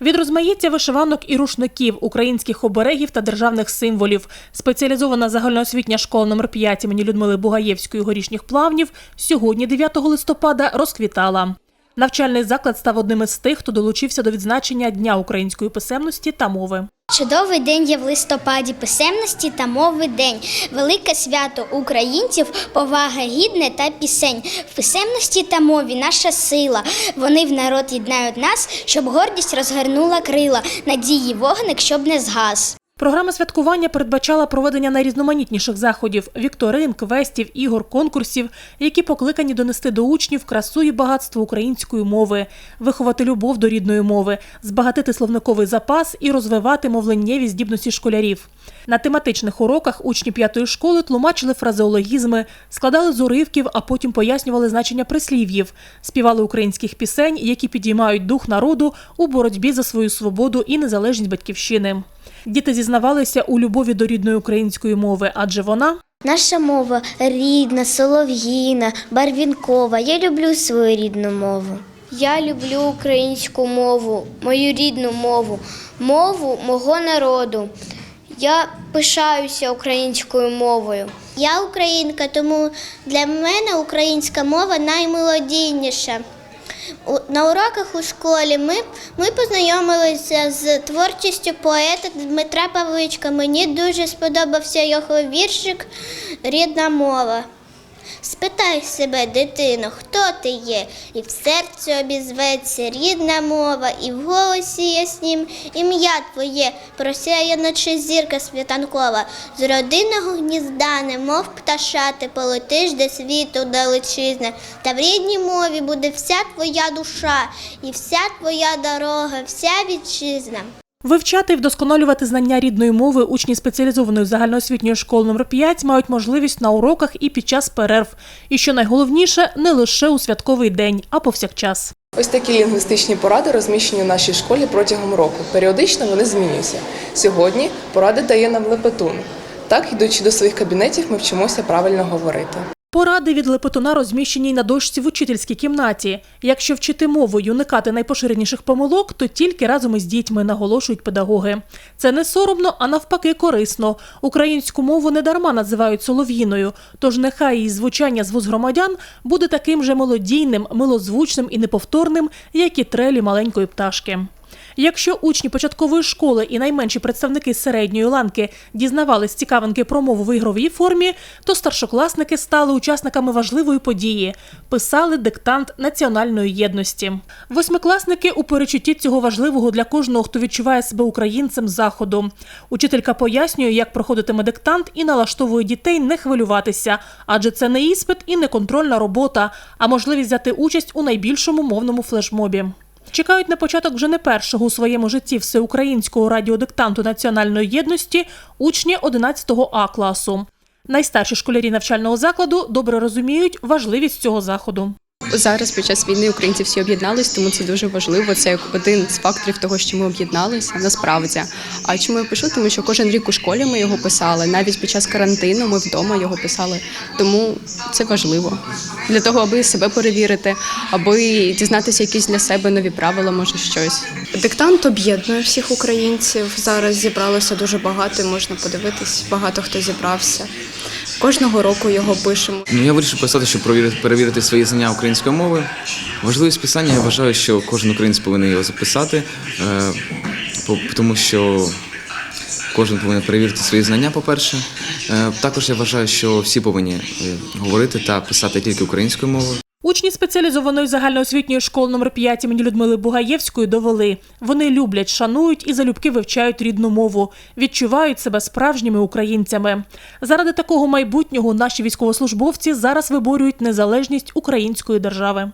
Від розмаїття вишиванок і рушників, українських оберегів та державних символів. Спеціалізована загальноосвітня школа номер 5 імені Людмили Бугаєвської горішніх плавнів сьогодні, 9 листопада, розквітала. Навчальний заклад став одним із тих, хто долучився до відзначення Дня української писемності та мови. Чудовий день є в листопаді писемності та мови день. Велике свято українців, повага гідне та пісень. В писемності та мові наша сила. Вони в народ єднають нас, щоб гордість розгорнула крила, надії вогник, щоб не згас. Програма святкування передбачала проведення найрізноманітніших заходів: вікторин, квестів, ігор, конкурсів, які покликані донести до учнів красу і багатство української мови, виховати любов до рідної мови, збагатити словниковий запас і розвивати мовленнєві здібності школярів. На тематичних уроках учні п'ятої школи тлумачили фразеологізми, складали з уривків, а потім пояснювали значення прислів'їв, співали українських пісень, які підіймають дух народу у боротьбі за свою свободу і незалежність батьківщини. Діти зізнавалися у любові до рідної української мови, адже вона Наша мова рідна, солов'їна, барвінкова. Я люблю свою рідну мову. Я люблю українську мову, мою рідну мову, мову мого народу. Я пишаюся українською мовою. Я українка, тому для мене українська мова наймелодійніша. На уроках у школі ми, ми познайомилися з творчістю поета Дмитра Павличка. Мені дуже сподобався його віршик Рідна мова. Спитай себе, дитино, хто ти є, і в серці обізветься рідна мова, і в голосі яснім ім'я твоє, просяє наче зірка світанкова. З родинного гнізда, немов пташати, полетиш до світу далечизне, та в рідній мові буде вся твоя душа, і вся твоя дорога, вся вітчизна. Вивчати і вдосконалювати знання рідної мови учні спеціалізованої загальноосвітньої школи номер 5 мають можливість на уроках і під час перерв. І що найголовніше, не лише у святковий день, а повсякчас. Ось такі лінгвістичні поради розміщені у нашій школі протягом року. Періодично вони змінюються. Сьогодні поради дає нам лепетун. Так, йдучи до своїх кабінетів, ми вчимося правильно говорити. Поради від лепетуна розміщені й на дошці в учительській кімнаті. Якщо вчити мову й уникати найпоширеніших помилок, то тільки разом із дітьми наголошують педагоги. Це не соромно, а навпаки корисно. Українську мову не дарма називають солов'їною, тож нехай її звучання з вуз громадян буде таким же мелодійним, милозвучним і неповторним, як і трелі маленької пташки. Якщо учні початкової школи і найменші представники середньої ланки дізнавались цікавинки про мову в ігровій формі, то старшокласники стали учасниками важливої події писали диктант національної єдності. Восьмикласники у перечутті цього важливого для кожного, хто відчуває себе українцем заходу. Учителька пояснює, як проходитиме диктант і налаштовує дітей не хвилюватися, адже це не іспит і не контрольна робота, а можливість взяти участь у найбільшому мовному флешмобі. Чекають на початок вже не першого у своєму житті всеукраїнського радіодиктанту національної єдності учні 11 А класу. Найстарші школярі навчального закладу добре розуміють важливість цього заходу. Зараз під час війни українці всі об'єднались, тому це дуже важливо. Це як один з факторів того, що ми об'єдналися насправді. А чому я пишу? Тому що кожен рік у школі ми його писали. Навіть під час карантину ми вдома його писали. Тому це важливо для того, аби себе перевірити, аби дізнатися якісь для себе нові правила, може щось. Диктант об'єднує всіх українців. Зараз зібралося дуже багато, можна подивитись, багато хто зібрався. Кожного року його пишемо. Ну, я вирішив писати, щоб перевірити свої знання української мови. Важливість писання, я вважаю, що кожен українець повинен його записати, е, по- тому що кожен повинен перевірити свої знання, по-перше. Е, також я вважаю, що всі повинні е, говорити та писати тільки українською мовою. Учні спеціалізованої загальноосвітньої школи номер 5 імені Людмили Бугаєвської довели. Вони люблять, шанують і залюбки вивчають рідну мову, відчувають себе справжніми українцями. Заради такого майбутнього наші військовослужбовці зараз виборюють незалежність української держави.